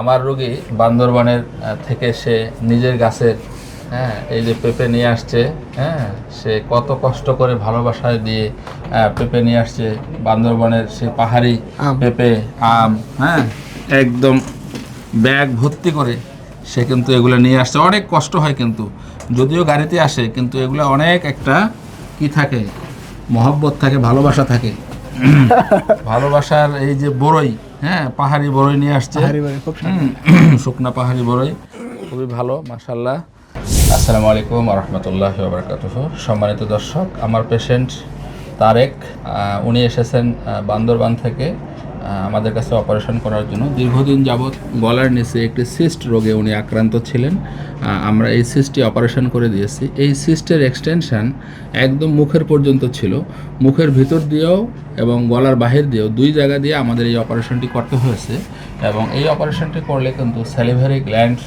আমার রোগী বান্দরবানের থেকে সে নিজের গাছের হ্যাঁ এই যে পেঁপে নিয়ে আসছে হ্যাঁ সে কত কষ্ট করে ভালোবাসায় দিয়ে পেঁপে নিয়ে আসছে বান্দরবানের সে পাহাড়ি পেঁপে আম হ্যাঁ একদম ব্যাগ ভর্তি করে সে কিন্তু এগুলো নিয়ে আসছে। অনেক কষ্ট হয় কিন্তু যদিও গাড়িতে আসে কিন্তু এগুলো অনেক একটা কি থাকে মহব্বত থাকে ভালোবাসা থাকে। ভালোবাসার এই যে বড়ই হ্যাঁ পাহাড়ি বড়ই নিয়ে আসছে। শুকনা পাহাড়ি বড়ই খুবই ভালো মাসাল্লাহ আসসালামু আলাইকুম রহমতুল্লাহ বারকাতুহ। সম্মানিত দর্শক আমার পেশেন্ট তারেক উনি এসেছেন বান্দরবান থেকে। আমাদের কাছে অপারেশন করার জন্য। দীর্ঘদিন যাবৎ গলার নিচে একটি সিস্ট রোগে উনি আক্রান্ত ছিলেন। আমরা এই সিস্টটি অপারেশন করে দিয়েছি। এই সিস্টের এক্সটেনশান একদম মুখের পর্যন্ত ছিল। মুখের ভিতর দিয়েও এবং গলার বাহির দিয়েও দুই জায়গা দিয়ে আমাদের এই অপারেশনটি করতে হয়েছে। এবং এই অপারেশনটি করলে কিন্তু স্যালিভারি গ্ল্যান্ড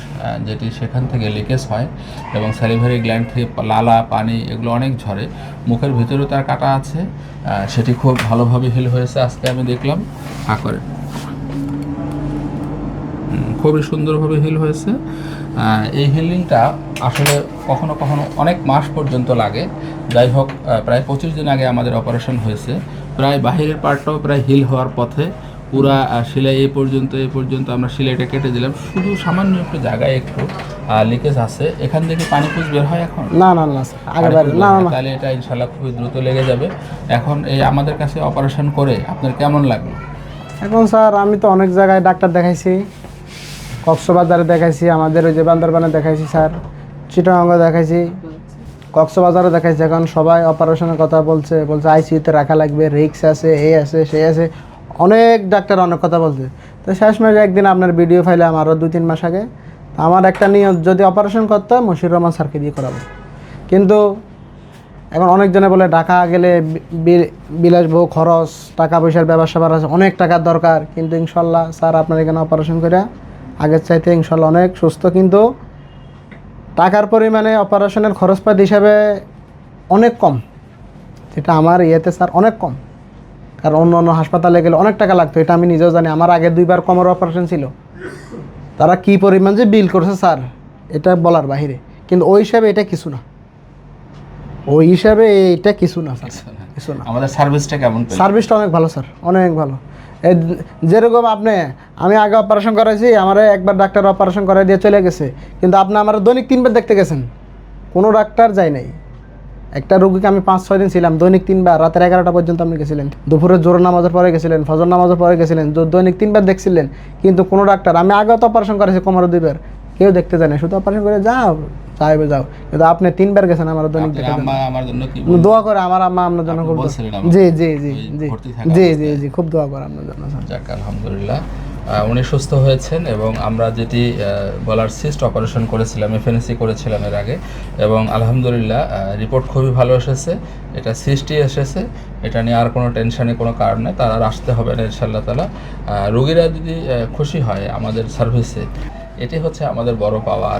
যেটি সেখান থেকে লিকেজ হয় এবং স্যালিভারি গ্ল্যান্ড থেকে লালা, পানি এগুলো অনেক ঝরে। মুখের ভিতরেও তার কাটা আছে। সেটি খুব ভালোভাবে হিল হয়েছে আজকে আমি দেখলাম। হা করে। খুবই সুন্দরভাবে হিল হয়েছে। এই হিলিংটা আসলে কখনো কখনো অনেক মাস পর্যন্ত লাগে। যাই হোক প্রায় পঁচিশ দিন আগে আমাদের অপারেশন হয়েছে। প্রায় বাহিরের পার্টটাও প্রায় হিল হওয়ার পথে পুরা সেলাই এই পর্যন্ত এ পর্যন্ত আমরা সেলাইটা কেটে দিলাম। শুধু সামান্য একটু জায়গায় একটু লিকেজ আছে। এখান থেকে পানি পুষ বের হয় এখন? না না না আগে না না তাহলে এটা ইনশাল্লাহ খুবই দ্রুত লেগে যাবে। এখন এই আমাদের কাছে অপারেশন করে আপনার কেমন লাগল? এখন স্যার আমি তো অনেক জায়গায় ডাক্তার দেখাইছি। কক্সবাজারে দেখাইছি আমাদের ওই যে বান্দরবানে দেখাইছি স্যার। চিটাগাঙ্গ দেখাইছি কক্সবাজারে দেখাইছি। এখন সবাই অপারেশনের কথা বলছে। বলছে আইসিইউতে রাখা লাগবে রিক্স আছে এই আছে সেই আছে। অনেক ডাক্তার অনেক কথা বলছে। তো শেষমেশ একদিন আপনার ভিডিও ফাইলাম আরও দুই, তিন মাস আগে আমার একটা নিয়ত যদি অপারেশন করতে হয়, মশির রহমান স্যারকে দিয়ে করাবো। কিন্তু এখন অনেকজনে বলে ঢাকা গেলে বি- বি- খরচ, টাকা পয়সার ব্যবসা আছে, অনেক টাকার দরকার। কিন্তু ইনশাল্লাহ স্যার আপনার এখানে অপারেশন করে আগের চাইতে ইনশাল্লাহ অনেক সুস্থ। কিন্তু টাকার পরিমাণে অপারেশনের খরচপাতি হিসাবে অনেক কম। যেটা আমার ইয়েতে স্যার অনেক কম। কারণ অন্য অন্য হাসপাতালে গেলে অনেক টাকা লাগতো এটা আমি নিজেও জানি। আমার আগে দুইবার কমর অপারেশন ছিল। তারা কি পরিমাণ যে বিল করছে স্যার এটা বলার বাহিরে। কিন্তু ওই হিসাবে এটা কিছু না। ওই হিসাবে এটা কিছু না স্যার। কিছু না। আমাদের সার্ভিসটা কেমন সার্ভিসটা অনেক ভালো স্যার। অনেক ভালো। এই যেরকম আপনি আমি আগে অপারেশন করাইছি আমার একবার ডাক্তার অপারেশন করাই দিয়ে চলে গেছে। কিন্তু আপনি আমার দৈনিক তিনবার দেখতে গেছেন। কোনো ডাক্তার যায় নাই। একটা রোগীকে আমি পাঁচ ছয় দিন ছিলাম দৈনিক তিনবার রাতের এগারোটা পর্যন্ত আপনি গেছিলেন। দুপুরে জোর নামাজের পরে গেছিলেন ফজর নামাজের পরে গেছিলেন দৈনিক তিনবার দেখছিলেন কিন্তু কোনো ডাক্তার আমি আগে তো অপারেশন করেছি কোমরে দুইবার কেউ দেখতে যায় না শুধু অপারেশন করে যাও চাইবে যাও। কিন্তু আপনি তিনবার গেছেন আমার দৈনিক দোয়া করে আমার আম্মা আপনার জন্য খুব। জি জি জি জি। জি জি জি খুব দোয়া করে আপনার জন্য যাক আলহামদুলিল্লাহ। উনি সুস্থ হয়েছেন এবং আমরা যেটি বলার সিস্ট অপারেশন করেছিলাম এফএনসি করেছিলাম এর আগে, এবং আলহামদুলিল্লাহ রিপোর্ট খুবই ভালো এসেছে, এটা সিস্টই এসেছে, এটা নিয়ে আর কোনো টেনশানে কোনো কারণ নেই, তারা আর আসতে হবে না ইনশাল্লাহ তালা রুগীরা যদি খুশি হয় আমাদের সার্ভিসে, এটি হচ্ছে আমাদের বড় পাওয়া।